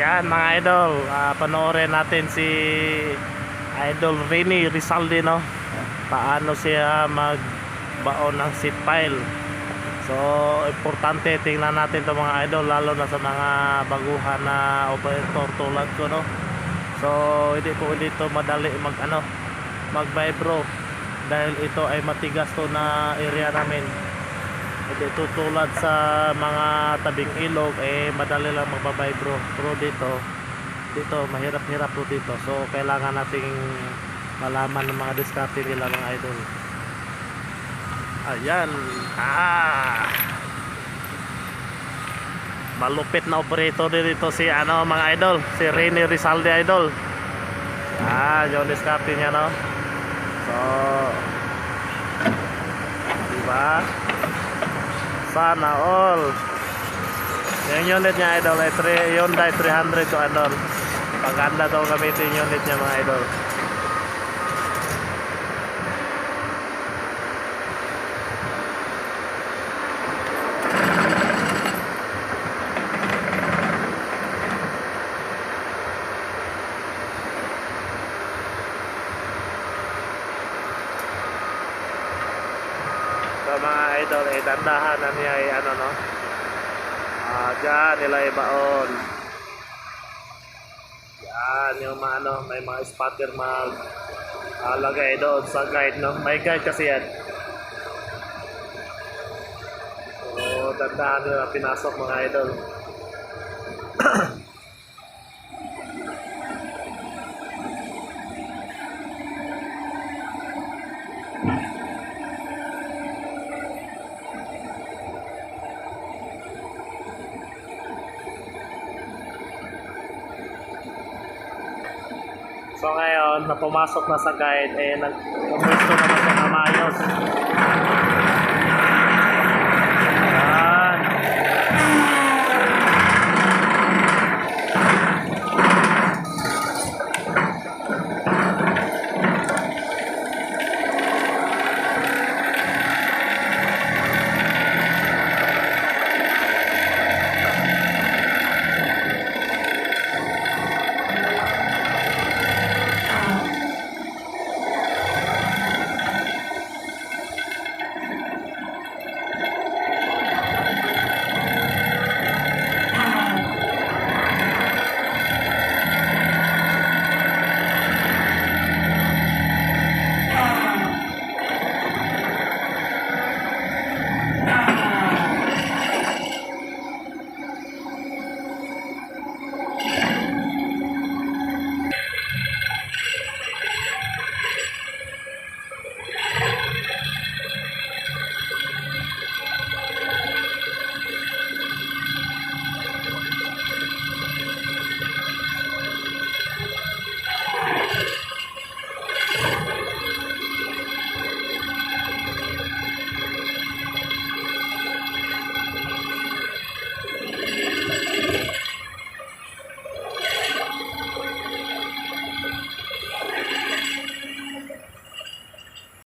Yan mga idol, ah, panoorin natin si Idol Rene Rizalde no. Paano siya magbaon ng seat pile. So, importante tingnan natin 'to mga idol lalo na sa mga baguhan na operator tulad ko no. So, hindi po dito madali mag ano, mag vibro dahil ito ay matigas to na area namin. Hindi tutulad sa mga tabing ilog eh madali lang magbabay bro. Pero dito dito mahirap-hirap po dito. So kailangan nating malaman ng mga diskarte nila mga idol. Ayan. Ah. Malupit na operator dito si ano mga idol, si Rene Rizalde idol. Ah, yung diskarte niya no. So Diba? Sana all. Yung unit niya idol ay 3, Hyundai 300 to idol. Paganda daw gamitin unit niya mga idol. So mga idol, eh, dandahan na niya ay ano no. Ah, dyan nila ibaon. Yan yung mga ano, may mga spotter mag ah, lagay doon sa guide no. May guide kasi yan. So dandahan nila pinasok mga idol. So ngayon, na pumasok na sa guide, eh, nag-umusto naman siya na.